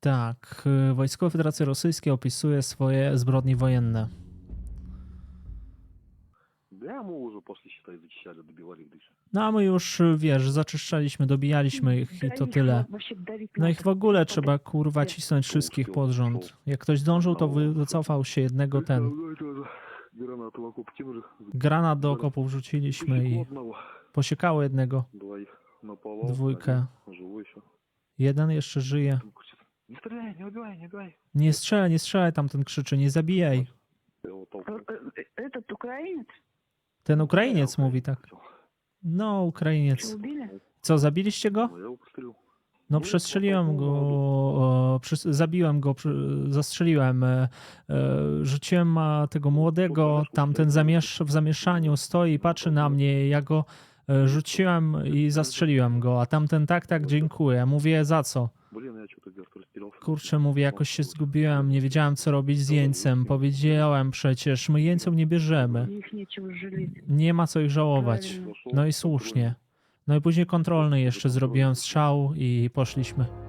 Tak, y, Wojskowe Federacje Rosyjskie opisuje swoje zbrodnie wojenne. No a my już, y, wiesz, zaczyszczaliśmy, dobijaliśmy ich i to tyle. No ich w ogóle trzeba, kurwa, cisnąć wszystkich pod rząd. Jak ktoś zdążył, to wycofał się jednego ten. Granat do okopu wrzuciliśmy i posiekało jednego. Dwójkę. Jeden jeszcze żyje Не стреляй, не убивай, не убивай. Nie strzelaj, nie strzelaj, tamten krzyczy, nie zabijaj. Я его толкнул. Этот украинец? Ten Ukrainiec mówi tak. No, Что, Ukrainiec. убили? Co, zabiliście go? Ну, Я его пострелил. No, przestrzeliłem go, e, przys- zabiłem go, przy- zastrzeliłem. e, e, Rzuciłem a, tego młodego, tamten zamiesz- w zamieszaniu stoi i patrzy na mnie. Ja go e, rzuciłem i zastrzeliłem go, a tamten tak, tak, dziękuję. Mówię, za co? Блин, я что-то где-то растерялся. kurczę, mówię, jakoś się zgubiłem, nie wiedziałam, co robić z jeńcem. powiedziałem, przecież, my jeńców nie bierzemy. Nie ma co ich żałować. No i słusznie. No i później kontrolny jeszcze zrobiłem strzał i poszliśmy.